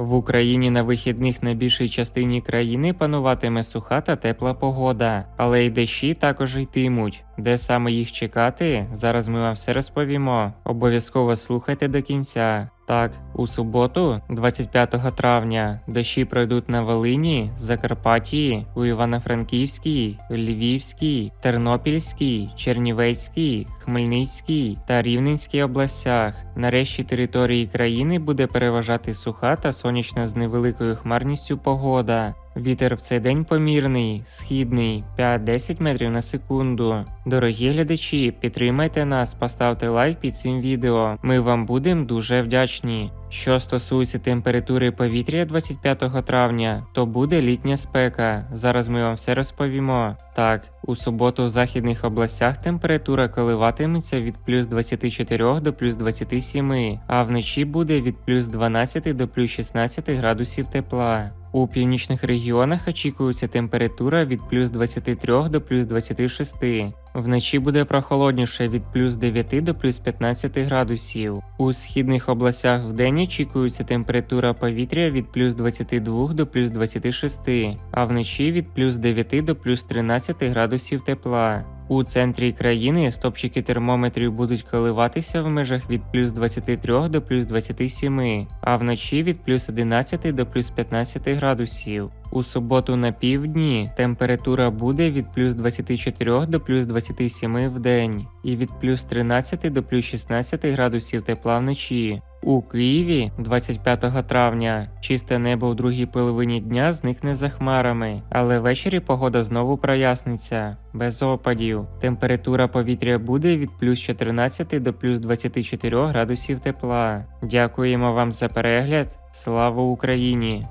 В Україні на вихідних на більшій частині країни пануватиме суха та тепла погода, але й дощі також йтимуть. Де саме їх чекати? Зараз ми вам все розповімо. Обов'язково слухайте до кінця. Так, у суботу, 25 травня, дощі пройдуть на Волині, Закарпатії, у Івано-Франківській, Львівській, Тернопільській, Чернівецькій, Хмельницькій та Рівненській областях. Нарешті території країни буде переважати суха та сонячна з невеликою хмарністю погода. Вітер в цей день помірний, східний 5-10 метрів на секунду. Дорогі глядачі, підтримайте нас, поставте лайк під цим відео. Ми вам будемо дуже вдячні. Що стосується температури повітря 25 травня, то буде літня спека. Зараз ми вам все розповімо. Так, у суботу в західних областях температура коливатиметься від плюс 24 до плюс 27, а вночі буде від плюс 12 до плюс 16 градусів тепла. У північних регіонах очікується температура від плюс 23 до плюс 26. Вночі буде прохолодніше від плюс 9 до плюс 15 градусів. У східних областях вдень очікується температура повітря від плюс 22 до плюс 26, а вночі від плюс 9 до плюс 13 градусів тепла. У центрі країни стопчики термометрів будуть коливатися в межах від плюс 23 до плюс 27, а вночі від плюс 11 до плюс 15 градусів. У суботу на півдні температура буде від плюс 24 до плюс 27 в день і від плюс 13 до плюс 16 градусів тепла вночі. У Києві 25 травня чисте небо в другій половині дня зникне за хмарами, але ввечері погода знову проясниться, без опадів. Температура повітря буде від плюс 14 до плюс 24 градусів тепла. Дякуємо вам за перегляд. Слава Україні!